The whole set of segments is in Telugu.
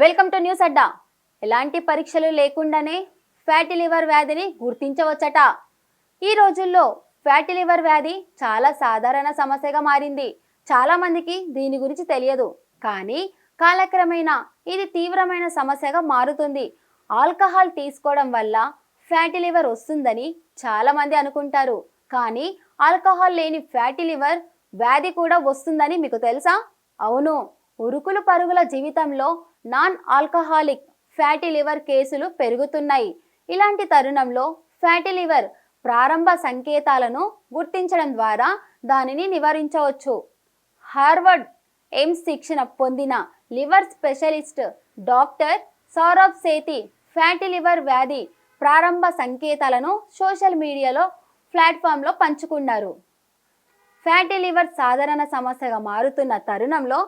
వెల్కమ్ టు న్యూస్ అడ్డా ఎలాంటి పరీక్షలు లేకుండానే ఫ్యాటీ లివర్ వ్యాధిని గుర్తించవచ్చట. ఈ రోజుల్లో ఫ్యాటీ లివర్ వ్యాధి చాలా సాధారణ సమస్యగా మారింది. చాలా మందికి దీని గురించి తెలియదు. కానీ కాలక్రమేణా ఇది తీవ్రమైన సమస్యగా మారుతుంది. ఆల్కహాల్ తీసుకోవడం వల్ల ఫ్యాటీ లివర్ వస్తుందని చాలా మంది అనుకుంటారు. కానీ ఆల్కహాల్ లేని ఫ్యాటీ లివర్ వ్యాధి కూడా వస్తుందని మీకు తెలుసా? అవును. ఉరుకులు పరుగుల జీవితంలో నాన్ ఆల్కహాలిక్ ఫ్యాటీ లివర్ కేసులు పెరుగుతున్నాయి. ఇలాంటి తరుణంలో ఫ్యాటీ లివర్ ప్రారంభ సంకేతాలను గుర్తించడం ద్వారా దానిని నివారించవచ్చు. హార్వర్డ్ ఎయిమ్స్ శిక్షణ పొందిన లివర్ స్పెషలిస్ట్ డాక్టర్ సౌరభ్ సేతి ఫ్యాటీ లివర్ వ్యాధి ప్రారంభ సంకేతాలను సోషల్ మీడియాలో ప్లాట్ఫామ్లో పంచుకున్నారు. ఫ్యాటీ లివర్ సాధారణ సమస్యగా మారుతున్న తరుణంలో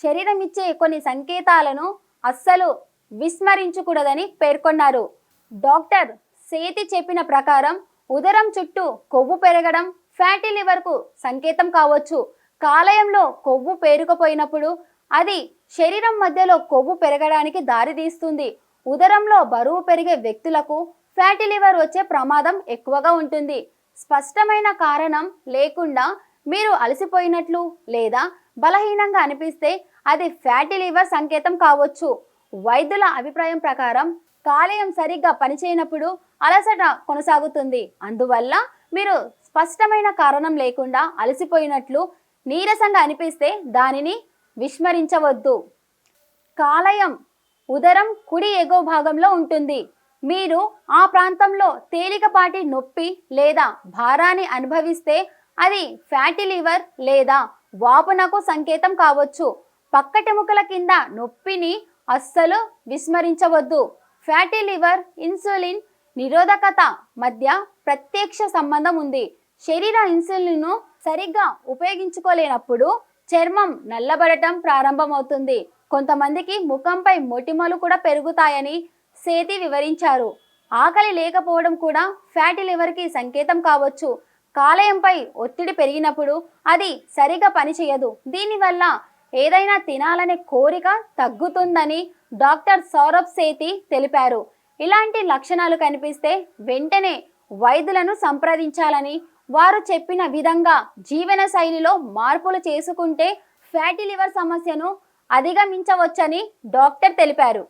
శరీరం ఇచ్చే కొన్ని సంకేతాలను అస్సలు విస్మరించకూడదని పేర్కొన్నారు. డాక్టర్ సేతి చెప్పిన ప్రకారం ఉదరం చుట్టూ కొవ్వు పెరగడం ఫ్యాటీ లివర్కు సంకేతం కావచ్చు. కాలయంలో కొవ్వు పేరుకుపోయినప్పుడు అది శరీరం మధ్యలో కొవ్వు పెరగడానికి దారితీస్తుంది ఉదరంలో బరువు పెరిగే వ్యక్తులకు ఫ్యాటీ లివర్ వచ్చే ప్రమాదం ఎక్కువగా ఉంటుంది. స్పష్టమైన కారణం లేకుండా మీరు అలసిపోయినట్లు లేదా బలహీనంగా అనిపిస్తే అది ఫ్యాటీ లివర్ సంకేతం కావచ్చు. వైద్యుల అభిప్రాయం ప్రకారం కాలేయం సరిగ్గా పనిచేయనప్పుడు అలసట కొనసాగుతుంది. అందువల్ల మీరు స్పష్టమైన కారణం లేకుండా అలసిపోయినట్లు నీరసంగా అనిపిస్తే దానిని విస్మరించవద్దు. కాలయం ఉదరం కుడి ఎగువ భాగంలో ఉంటుంది. మీరు ఆ ప్రాంతంలో తేలికపాటి నొప్పి లేదా భారాన్ని అనుభవిస్తే అది ఫ్యాటీ లివర్ లేదా వాపునకు సంకేతం కావచ్చు. పక్కటెముకల కింద నొప్పిని అస్సలు విస్మరించవద్దు. ఫ్యాటీ లివర్ ఇన్సులిన్ నిరోధకత మధ్య ప్రత్యక్ష సంబంధం ఉంది. శరీర ఇన్సులిన్ను సరిగ్గా ఉపయోగించుకోలేనప్పుడు చర్మం నల్లబడటం ప్రారంభమవుతుంది. కొంతమందికి ముఖంపై మొటిమలు కూడా పెరుగుతాయని సేతి వివరించారు. ఆకలి లేకపోవడం కూడా ఫ్యాటీ లివర్కి సంకేతం కావచ్చు. కాలేయంపై ఒత్తిడి పెరిగినప్పుడు అది సరిగా పనిచేయదు. దీనివల్ల ఏదైనా తినాలనే కోరిక తగ్గుతుందని డాక్టర్ సౌరభ్ సేతి తెలిపారు. ఇలాంటి లక్షణాలు కనిపిస్తే వెంటనే వైద్యులను సంప్రదించాలని వారు చెప్పిన విధంగా జీవన శైలిలో మార్పులు చేసుకుంటే ఫ్యాటీ లివర్ సమస్యను అధిగమించవచ్చని డాక్టర్ తెలిపారు.